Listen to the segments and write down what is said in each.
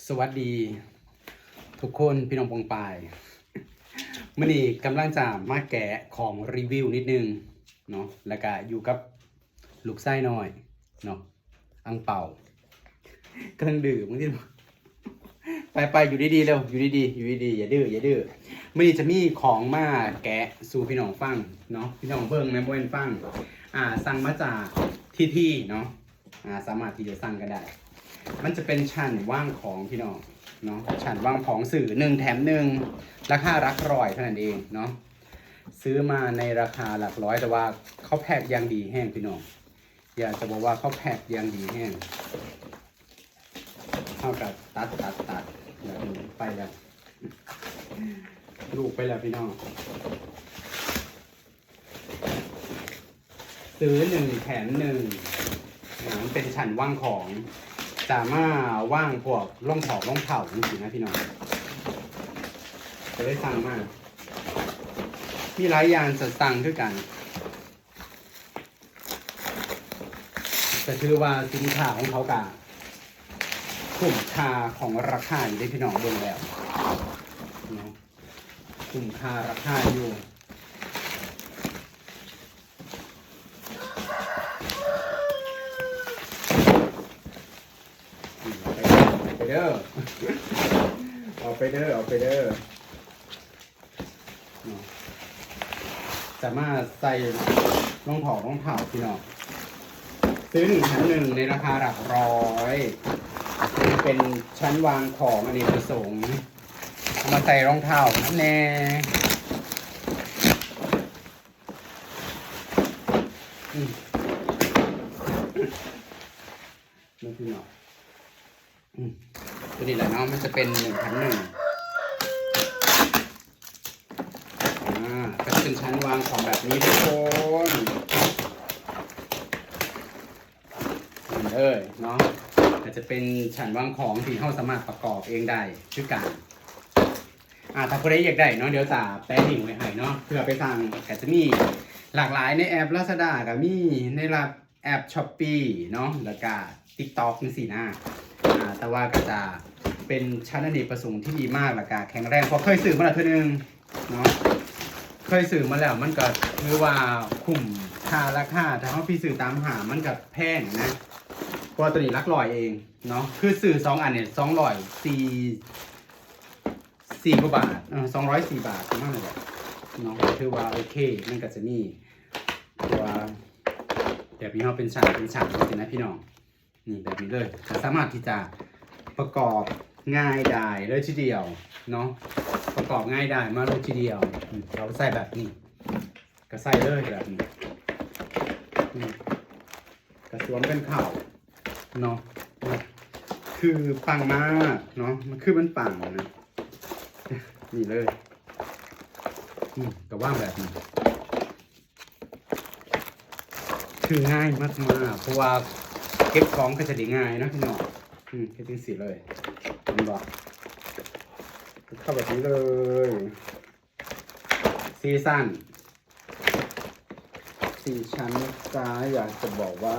สวัสดี ทุกคนพี่น้องปองปายมื่อนี้กำลังจะมาแกะของรีวิวนิดนึงเนาะแล้วก็อยู่กับลูกไส้น้อยเนาะอังเป่ากำลังดื่มมึงที่ไปไปอยู่ดีๆเร็วอยู่ดีๆอยู่ดีๆอย่าดื้ออย่าดื้อมื่อนี้จะมีของมาแกะสู่พี่น้องฟังเนาะพี่น้องเบิ้งนะบ่เป็นฟังอ่าสั่งมาจากที่ที่เนาะอ่าสามารถที่จะสั่งก็ได้ มันจะเป็นชั้นว่างของพี่น้องเนาะชั้นว่างของสื่อหนึ่งแถมหนึ่งราคารักร้อยเท่านั้นเองเนาะซื้อมาในราคาหลักร้อยแต่ว่าเขาแพ็คอย่างดีแห้งพี่น้องอยากจะบอกว่าเขาแพ็คอย่างดีแห้งเท่ากับตัดตัดตัดแบบไปแล้วลูกไปแล้วพี่น้องซื้อหนึ่งแถมหนึ่งมันเป็นชั้นว่างของ สามารถว่างพวกร่องเผาร่องเผาจริงๆนะพี่น้องจะได้สั่งมาก มีหลายอย่างจะสั่งด้วยกันแต่ถือว่าสินค้าของเขากะคุ้มค่าของราคาอยู่ได้พี่น้องเบิ่งแล้วคุ้มค่าราคาอยู่ เด้อออกไปเด้อออกไปเด้อสามารถใส่รองเผารองเผาพี่น้องซื้อหนึ่งแถมหนึ่งในราคาหลักร้อยเป็นชั้นวางของอันนี้ประสงค์เอามาใส่รองเท้านั่นแน่อืมนี่พี่น้องอืม ตัวนี้แหละเนาะมันจะเป็นหนึ่งพันหนึ่งอ่าก็จะเป็นชั้นวางของแบบนี้ทุกคนนี่เลยเนาะก็จจะเป็นชั้นวางของที่เราสามารถประกอบเองได้ชื่อกันอ่าถ้าคนใดอยากได้เนาะเดี๋ยวจะแปะลิงไว้ให้เนาะเพื่อไปสั่งก็จะมีหลากหลายในแอป Lazada กับมีในรับ แอป Shopee เนาะแล้วก็ TikTok นี่สินะอ่าแต่ว่าก็จะเป็นชั้นอเนกประสงค์ที่ดีมากและกาแข็งแรงเพราะเคยสื่อมาแล้วเท่านึงเนาะเคยสื่อมาแล้วมันก็คือว่าคุ้มค่าราคาแต่ว่าพี่สื่อตามหามันกับแพงนะเพราะตัวนี้รักลอยเองเนาะคือสื่อสองอันเนี่ยสองร้อยสี่สี่กว่าบาทสองร้อยสี่บาทมาณนั้นแหละเนาะคือว่าโอเคมันก็จะมีตัว เดี๋ยวพี่น้องเป็นฉากเป็นฉากจริงนะพี่น้องนี่แบบนี้เลยสามารถที่จะประกอบง่ายได้เลยทีเดียวเนาะประกอบง่ายได้มากเลยทีเดียวเราใส่แบบนี้ ก็ใส่เลยแบบนี้กระสวมกันเข่าเนาะคือปังมากเนาะมันคือมันปังนะนี่เลยอืมก็ว่างแบบนี้ คือง่ายมากๆเพราะว่าเก็บของก็จะได้ง่ายนะพี่น้องอืมแค่ทิ้งสีเลยเห็นบอกเข้าแบบนี้เลยซีซั่นสี่ชั้นจ้าอยากจะบอกว่า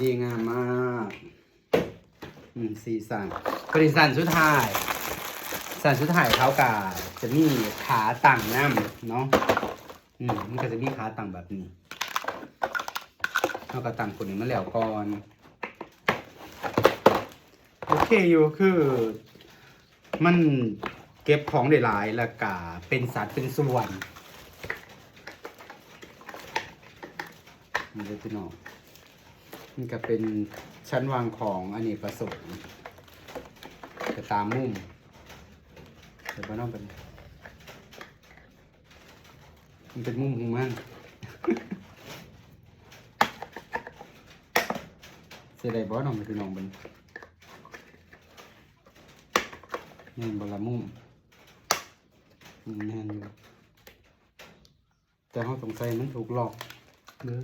ดีงามมากอืมซีซั่นก็ดีซั่นสุดท้ายสันสุดท้ายเขากาจะมีขาต่างน้ำเนาะอืมมันก็จะมีขาต่างแบบนี้ เราก็ตั้งคนนี้มาแล้วก่อนโอเคอยู่คือ มันเก็บของได้หลายและกาเป็นสัตว์เป็นส่วนนี่เลยพี่น้องนี่ก็เป็นชั้นวางของอันนี้ประสงค์จะตามมุมเดี๋ยวมาน้องเป็นมันเป็นมุมของมัน เสียดายบอน้องพี่น้องเบิ่งนี่บละมุมอืมแน่นอยู่แต่เขาสงสัยมันถูกหลอกเด้อ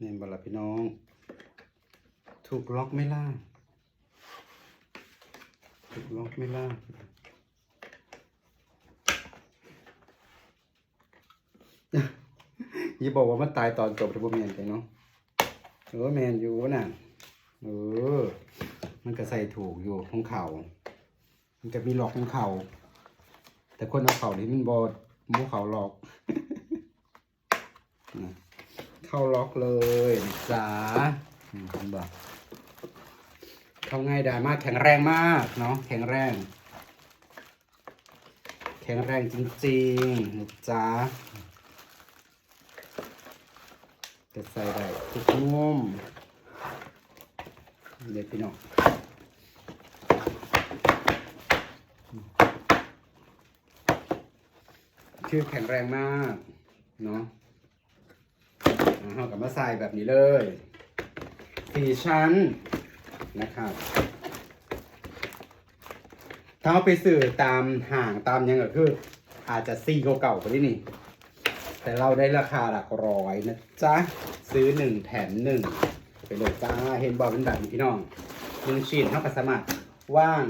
นี่บละพี่น้อง ถูกล็อกไม่ล่าถูกล็อกไม่ล่า อย่าบอกว่ามันตายตอนจบหรือบ่แมนไปเนาะเออแมนอยู่น่ะเออมันก็ใส่ถูกอยู่ของเขามันจะมีหลอกของเขาแต่คนเอาเขานี่มันบอดมูเขาหลอกเข้าล็อกเลยจ้าอืมเห็นบอกเข้าง่ายได้มากแข็งแรงมากเนาะแข็งแรง แข็งแรงจริงๆนะจ๊ะ จะใส่ได้ทุกมุมเด็กพี่น้องคือแข็งแรงมากเนาะเรากับมาใส่แบบนี้เลยสี่ชั้นนะครับถ้าเอาไปสื่อตามห่างตามยังก็คือ อาจจะซีเก่าๆไปนี่นี่ แต่เราได้ราคาหลักร้อยนะจ๊ะ ซื้อหนึ่งแถมหนึ่งไปเลยจ้าเห็นบอกเป็นแบบนี้พี่น้องหนึ่งชิ้นเท่ากับสมัครว่าง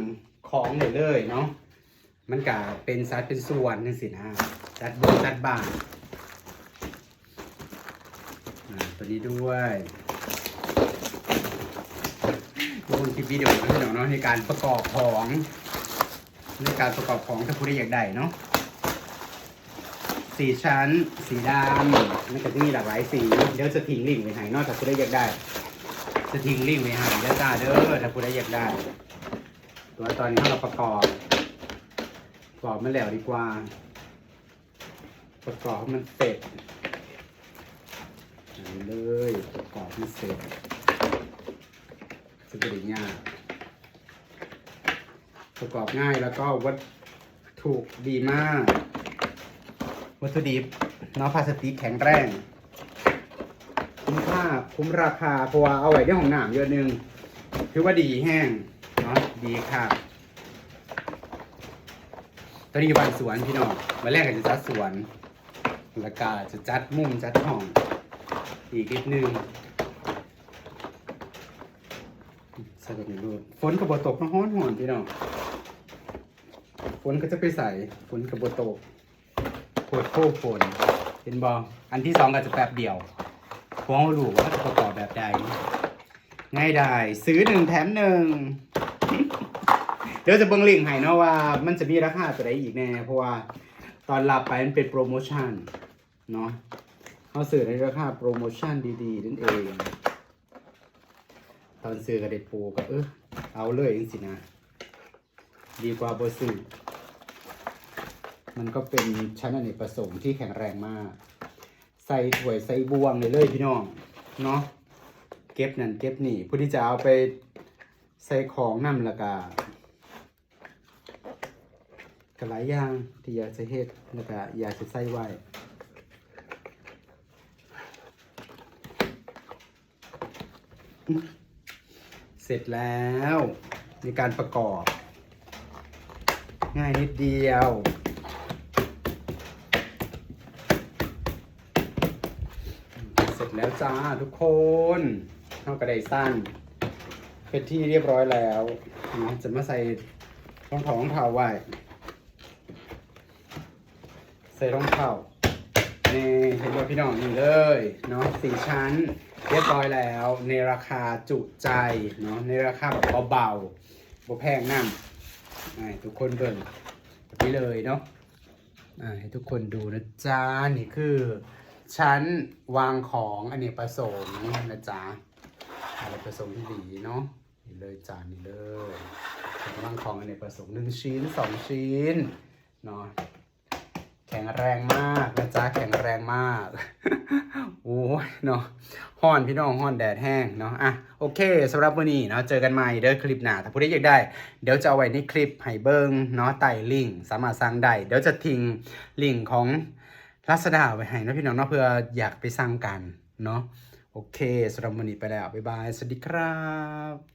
ของได้เลยเนาะมันกะเป็นซัดเป็นส่วนนั่สินะจัดบนจัดบานอ่าตัวนี้ด้วยดูคลิปวิดีโอนะพี่น้องเนาะในการประกอบของในการประกอบของถ้าผู้ใดอยากได้เนาะ สีชั้น สีดำมันก็จะมีหลากหลายสี เดี๋ยวจะทิ้งลิงก์ไว้ให้นอกจากผู้ใดอยากได้จะทิ้งลิงก์ไว้ให้เด้อจ้าเด้อถ้าผู้ใดอยากได้ ตัวตอนนี้เราประกอบประกอบมันแล้วดีกว่า ประกอบให้มันเสร็จเลยประกอบให้เสร็จสะดวกง่ายประกอบง่ายแล้วก็วัตถุดีมาก วัตถุดิบเนาะพลาสติกแข็งแรงคุ้มค่าคุ้มราคาเพราะว่าเอาไว้ได้ของหนามเยอะนึงถือว่าดีแห้งเนาะดีค่ะตอนนี้อยู่บ้านสวนพี่น้องมาแรกก็จะจัดสวนแล้วก็จะจัดมุมจัดห้องอีกนิดนึงใส่แบบนี้ด้วยฝนกับบตกมาฮ้อนหอนพี่น้องฝนก็จะไปใส่ฝนกับบตก ปวดโค้ฝนเห็นบออันที่สองก็จะแป๊บเดียวพวงรู้ว่าจะประกอบแบบใดง่ายได้ซื้อหนึ่งแถมหนึ่งเดี๋ยวจะเบิ่งลิงให้เนาะว่า มันจะมีราคาตัวใดอีกแน่เพราะว่าตอนรับไปมันเป็นโปรโมชั่นเนาะเขาซื้อในราคาโปรโมชั่นดีๆนั่นเอง ตอนซื้อกับเด็ดปูก็เออเอาเลยจริงๆนะ ดีกว่าบอร์สี่ มันก็เป็นชั้นอเนกประสงค์ที่แข็งแรงมาก ใส่ถ้วยใส่บวงเลยเลยพี่น้อง เนาะเก็บนั่นเก็บนี่ผู้ที่จะเอาไปใส่ของนั่นละกาก็หลายอย่างที่อยากจะเฮ็ดแล้วก็อยากจะใส่ไว้เสร็จแล้วในการประกอบ ง่ายนิดเดียว เสร็จ แล้วจ้าทุกคนเท่ากระไดสั้น เป็นที่เรียบร้อยแล้วนะจะมาใส่รองเท้ารองเท้าไว้ใส่รองเท้านี่เห็นว่าพี่น้องนี่เลยเนาะสี่ชั้นเรียบร้อยแล้ว ในราคาจุใจเนาะในราคาแบบเบาๆบ่แพงน้ำให้ทุกคนเบิ่งแบบนี้เลยเนาะให้ทุกคนดูนะจ๊ะนี่คือ ชั้นวางของอเนกประสงค์นะจ๊ะอเนกประสงค์ที่ดีเนาะนี่เลยจานนี่เลยชั้นวางของอเนกประสงค์หนึ่งชิ้นสองชิ้นเนาะแข็งแรงมากนะจ๊ะแข็งแรงมากโอ้ยเนาะห้อนพี่น้องห้อนแดดแห้งเนาะอะโอเคสำหรับวันนี้เนาะเจอกันใหม่เด้อคลิปหน้าถ้าผู้ใดอยากได้ เดี๋ยวจะเอาไว้ในคลิปให้เบิ้งเนาะไต่ลิงสามารถสั่งได้เดี๋ยวจะทิ้งลิงของ ลัสดาไว้ให้นะพี่น้องเนาะเพื่ออยากไปสร้างกันเนาะโอเคสำหรับวันนี้ไปแล้วบ๊ายบายสวัสดีครับ